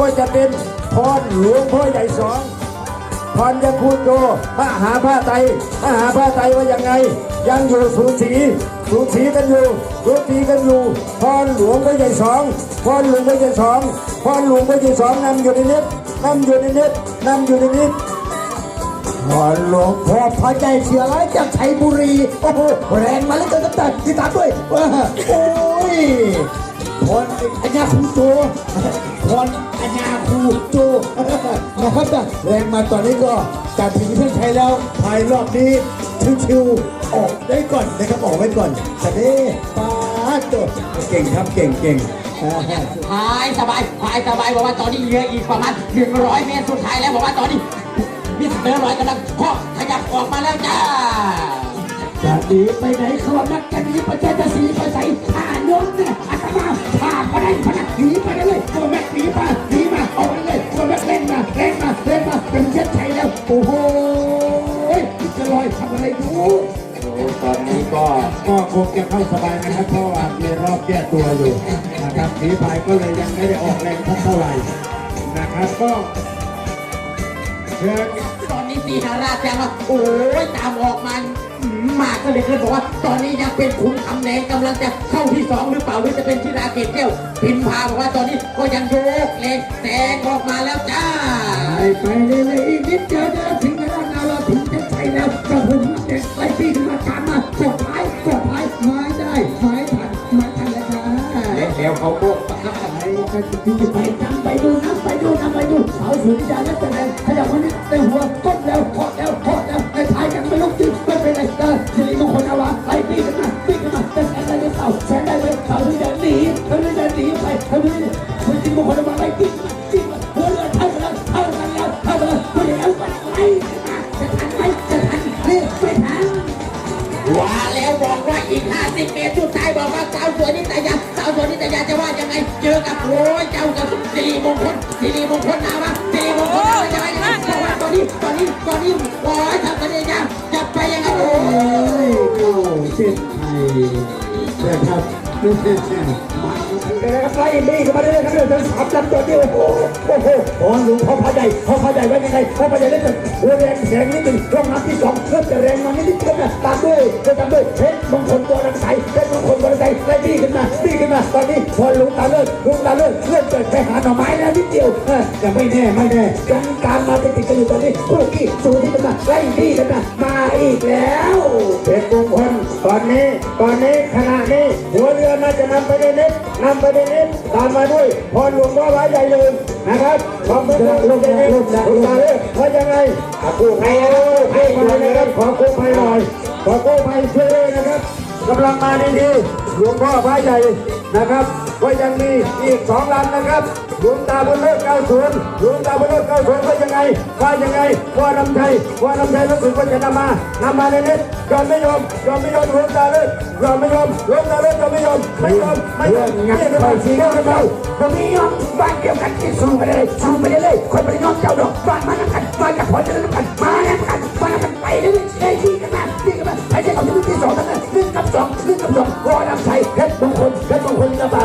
ก็จะเป็นพรหลวงพ่อใหญ่สองพรยังคูโจมหาผ้าไตรมหาผ้าไตรว่ายังไง ยังอยู่สูสีสูสีกันอยู่สูสีกันอยู่พรหลวงพ่อใหญ่สองพรหลวงพ่อใหญ่สองพรหลวงพ่อใหญ่สองนำอยู่ในน็ตนำอยู่ในน็ตนำอยู่ในน็ตพอหลวงพ่อพระใจเสือร้ายจากชัยบุรี โอ้โหแรงมาแล้วเกินตั้งแต่ติดด้วย โอ้ย พรอัญญาคูโจพรอัญญาคูโจนะครับแรงมาตอนนี้ก็จากทีมเพื่อนชัยแล้วภายรอบนี้ชิวๆออกได้ก่อนนะครับออกไว้ก่อนแต่นี่ป้าดโตเก่งครับเก่งเก่งอ่าพายสบายพายสบายบอกว่าตอนนี้เหลืออีกประมาณ100 เมตรสุดท้ายแล้วบอกว่าตอนนี้มิสเตอร์ลอยกำลังเคาะขยับออกมาแล้วจ้า จะหนีไปไหนครับนักจะหนีไปจะจะสีไปใส่ผ่านนเนี่ยอาตมาผ่าไปได้พนักหนีไปได้เลยตัวแม็กหนีมาหนีมาเอาไปเลยตัวแม็กเล่นมาเล่นมาเล่นมาเป็นเช็ดชัยแล้วโอ้โหจะลอยทำอะไรดูตอนนี้ก็ก็คงจะเข้าสบายนะครับเพราะว่ามีรอบแก้ตัวอยู่นะครับผีพายก็เลยยังไม่ได้ออกแรงเท่าไหร่นะครับก็เชิญตอนนี้สีนาราชแจ้วโอ้ยตามออกมา มมาก็เลยเกินบอกว่า ตอนนี้ยังเป็นขุนคำแดงกำลังจะเข้าที่สองหรือเปล่าหรือจะเป็นชิราเกตแก้วพินพาบอกว่าตอนนี้ก็ยังโยกเลงแซงออกมาแล้วจ้า ไปไปเลยเลยอีกนิดเดียวจะถึงแล้วนะเราถึงเช็ดชัยแล้วกระหึ่มเด็กไล่ปีขึ้นมาตามมากดท้ายกดท้ายไม้ได้ไม้ทันไม้ทันแล้วค่ะเดี๋ยวเขาโบกไปกันที่ไปทำไปดูนะไปดูนะไปดูสาวสูงจานแล้วแสดงขยับวันนี้ในหัวก้ ตอนนี้ตอนนี้โอ้ยทำกันเองนะจะไปยังไงโอ้โอ้ยโอ้เส้นไทยนะครับไม่ใช่เส้นมานะครับไล่บี้กันมาเรื่อยๆครับเรื่อยๆสามลำตัวเดียวโอ้โหโอ้โหโอ้หลวงพ่อพระใหญ่พ่อพระใหญ่ว่ายังไงพ่อพระใหญ่เล่นแต่หัวแรงแสงนิดหนึ่งรองน้ำที่สองเพิ่มแต่แรงมานิดนิดขึ้นนะตามด้วยตามด้วยเพ นิดเดียวเออยังไม่แน่ไม่แน่ยังการมาติดๆกันอยู่ตอนนี้คู่ขี้สูที่กันมาไล่บี้กันมามาอีกแล้วเป็นมงคลตอนนี้ตอนนี้ขณะนี้หัวเรือน่าจะนำไปในเน็ตนำไปในเน็ตตามมาด้วยพรหลวงพ่อไว้ใหญ่เลยนะครับขอบคุณครับลงในเน็ตลงมาเลยว่ายังไงกู้ภัยกู้ภัยนะครับขอกู้ภัยหน่อยขอกู้ภัยช่วยด้วยนะครับกำลังมาดีๆหลวงพ่อพระใหญ่นะครับก็ยังมีอีกสองลำนะครับ หลวงตาบุญเลิศ90หลวงตาบุญเลิศ90ว่ายังไงว่ายังไงว่านำชัยว่านำชัยรู้สึกว่าจะนำมานำมาในน็ตยอมไม่ยอมยอมไม่ยอมหลวงตาเลิศยอมไม่ยอมหลวงตาเลิศยอมไม่ยอมไม่ยอมไม่ยอมเนี่ยจะไปสีเรื่องเราตรงนี้ยอมบ้านเดียวกันที่สู้ไปเลยสู้ไปเลยคนไม่ยอมเจ้าดอกบ้านมาแล้วกันบ้านกับพ่อจะแล้กันมาแล้วกันมาแล้วกันไปเลยไอ้ที่กันมาที่กันมาไอ้ที่เขาที่สองนั่นแหละหนึ่งกับสองหนึ่งกับสองรอน้ำใสเพชรมงคลเพชรมงคลจะมา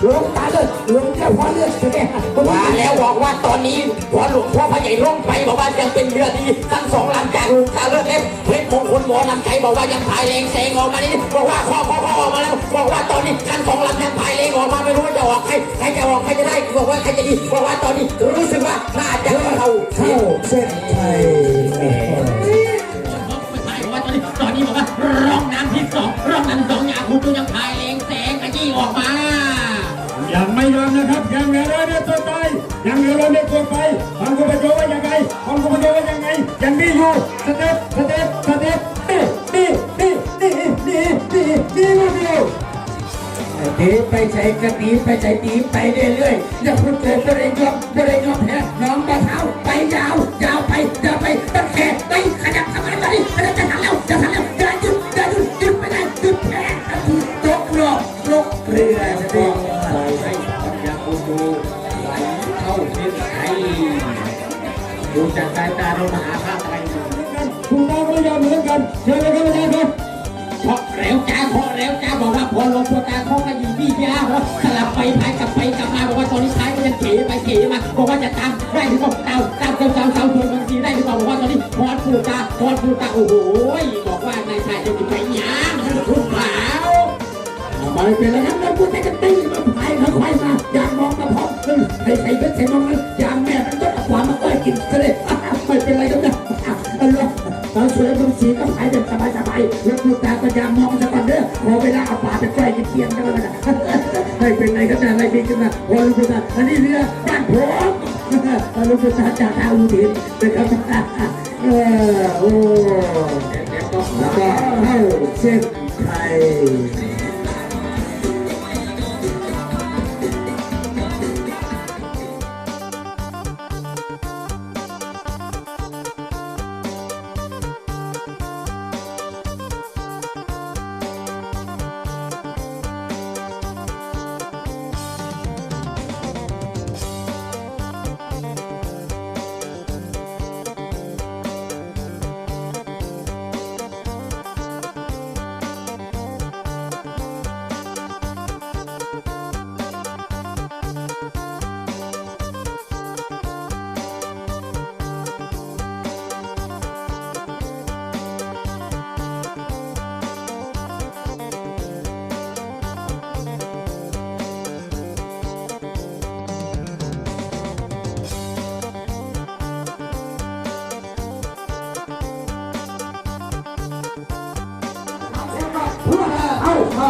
หลวงตา เลยหลวงเจ้าพ่อเลือดจะได้ว่าแล้วบอกว่าตอนนี้พอหลวงพ่อพระใหญ่ลงไปบอกว่ายังเป็นเรือดีทั้งสองลำจากตาเลือดเล็บเพชรมงคลหมอนำชัยบอกว่ายังพายแรงแซงออกมานี่บอกว่าพ่อพ่อพ่อออกมาแล้วบอกว่าตอนนี้ทั้งสองลำยังพายแรงออกมาไม่รู้ว่าจะออกใครใครจะออกใครจะได้บอกว่าใครจะดีบอกว่าตอนนี้รู้สึกว่าน่าจะเข้าเข้าเส้นชัย ไปใช้กระตีไปใช้ตีไปเรื่อยๆอย่าพูดเกินตัวเองยอมตัวเองยอมแพ้น้องตาเท้าไปยาวยาวไปยาวไปตั้งแขนไปขยับทำอะไรมาดิขยับจะทันแล้วจะทันแล้วจะหยุดจะหยุดหยุดไม่ได้หยุดแพ้ตกรอบลกเรือจะได้ปล่อยให้ปัญญาคุณดูไหลเข้าเส้นชัยดูจากสายตาเรามหาภาคอะไรคุณตาก็ไม่ยอมเหมือนกันเชิญเลยครับอาจารย์ครับเคาะแล้วจ้าเคาะแล้วจ้าบอกว่าพอลงตัวตา ไปเขมาบอกว่าจะตามได้หรือเปล่าเต่าตามเตาเตาเตาชวนบางทีได้หรือเปล่าบอกว่าตอนนี้พอดปูตาพอดปูตาโอ้โหบอกว่านายชายจะไปยางทุกขาวไปเป็นแล้วครับแล้วกูแต่กันตีมาพายมาควายมาอยากมองกระเพาะให้ใส่เป็นใส่มองอย พอเวลาเปลาไปก้อยกินเกียงกันแล้วนะไม่เป็นไรก็ได้ไม่เป็นกันนะพอลูกตาอันนี้เรือบ้านผมลูกตาจากอาวุธินนะครับเออโอ้แล้วก็เข้าเส้นไทย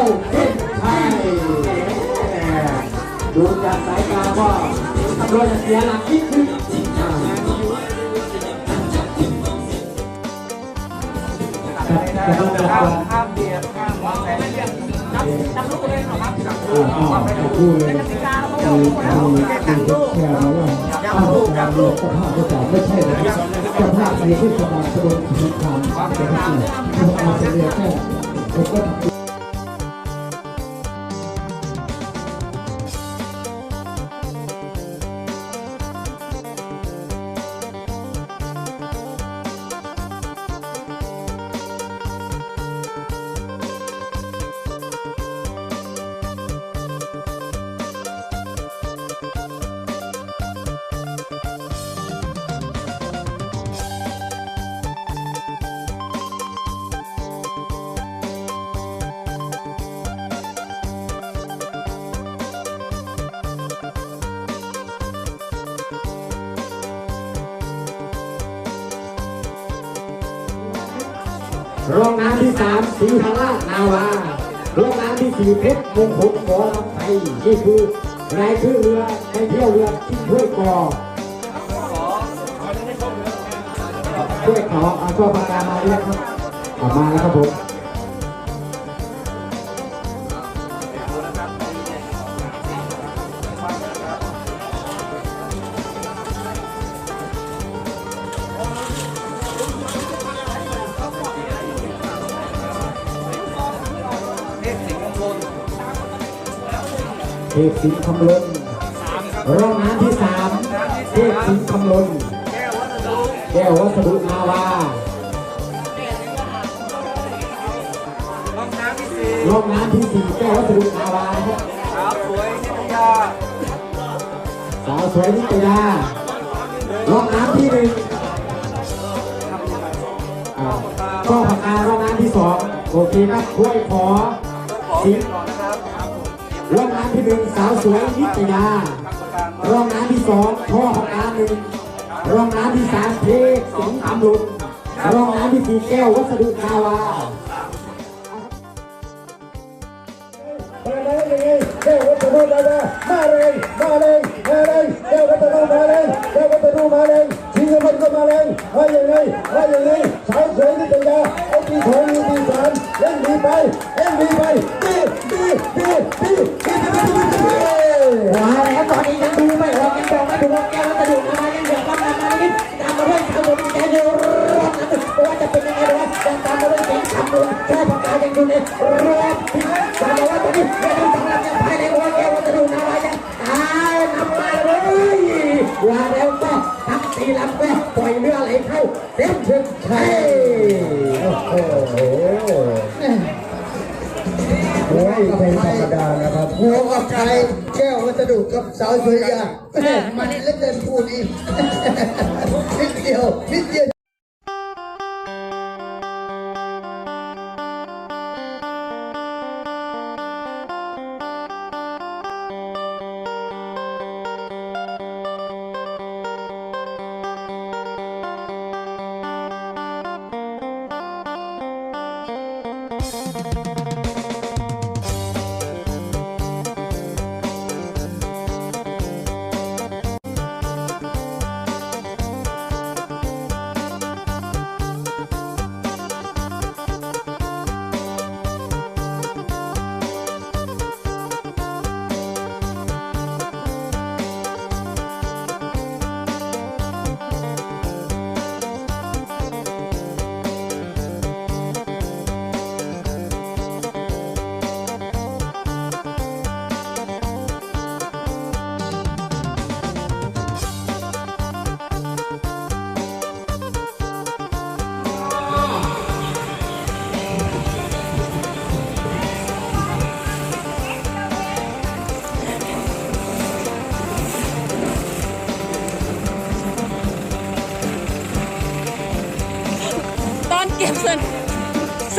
เข้าเข้าเส้นชัยดูจากสายตาก็ตำรวจเสียหลักนิดนึงจะต้องจับก่อนห้ามเบียดห้ามวางแผนไม่เบียดจับจับลูกเลยครับจับอ่าอ่าพูดเลยกติกาเขาเอาบอกเอาเอาแค่มาว่าเอาการเลือกสภาพจะจับไม่ใช่นะครับสภาพในที่สนับสนุนสงครามจะไม่ใช่สภาพเรียกแค่ผมก็ โรงน้ำที่สามสีพลานาวาโรงน้ำที่สี่เพชรมงคลหมอลำไทยนี่คือนายชื่อเรือในเที่ยวเรือที่ช่วยกอช่วยขอเอาช่วยปากกามาเรียกครับออกมาแล้วครับผม เทพสิงห์คำลนโรงน้ำที่สามเทพสิงห์คำลนแก้ววัสดุแก้ววัสดุนาวาห้องน้ำที่สี่โรงน้ำที่สี่แก้ววัสดุนาวาสาวสวยนิตยาสาวสวยนิตยาโรงน้ำที่หนึ่งก็ผักกาโรงน้ำที่สองโอเคครับถ้วยขอสิเป็นก่องน้ำที่หนึ่งสาวสวยนิตยาระการโรงน้ำที่สองพ่อผักกาหนึ่งโรงน้ำที่สามเทพสิงห์คำลุนโรงน้ำที่สี่แก้ววัสดุนาวามาเลยยังไงเจ้าวัตถุมาเลยมาเลยมาเลยมาเลยเจ้าวัตถุมาเลยเจ้าวัตถุมาเลยชิงเงินก็มาเลยว่ายังไงว่ายังไงสาวสวยนี่เป็นยาไอ้ปีสอง มีลำแวกปล่อยเรืออะไรเข้าเต็มชุดชัยโอ้โหโอ้ยเป็นธรรมดานะครับหัวกับใคแก้ววัสดุกับสาวสวยยามมันเล่นเดินคู่นี้นิดเดียวนิดเดียว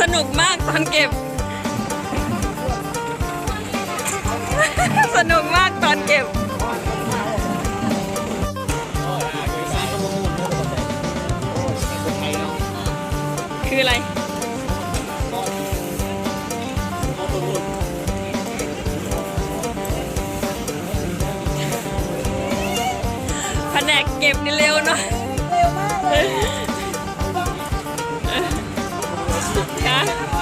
สนุกมากตอนเก็บ สนุกมากตอนเก็บ คืออะไร แผนกเก็บนี่เร็วเนาะเร็วมากเลย นะ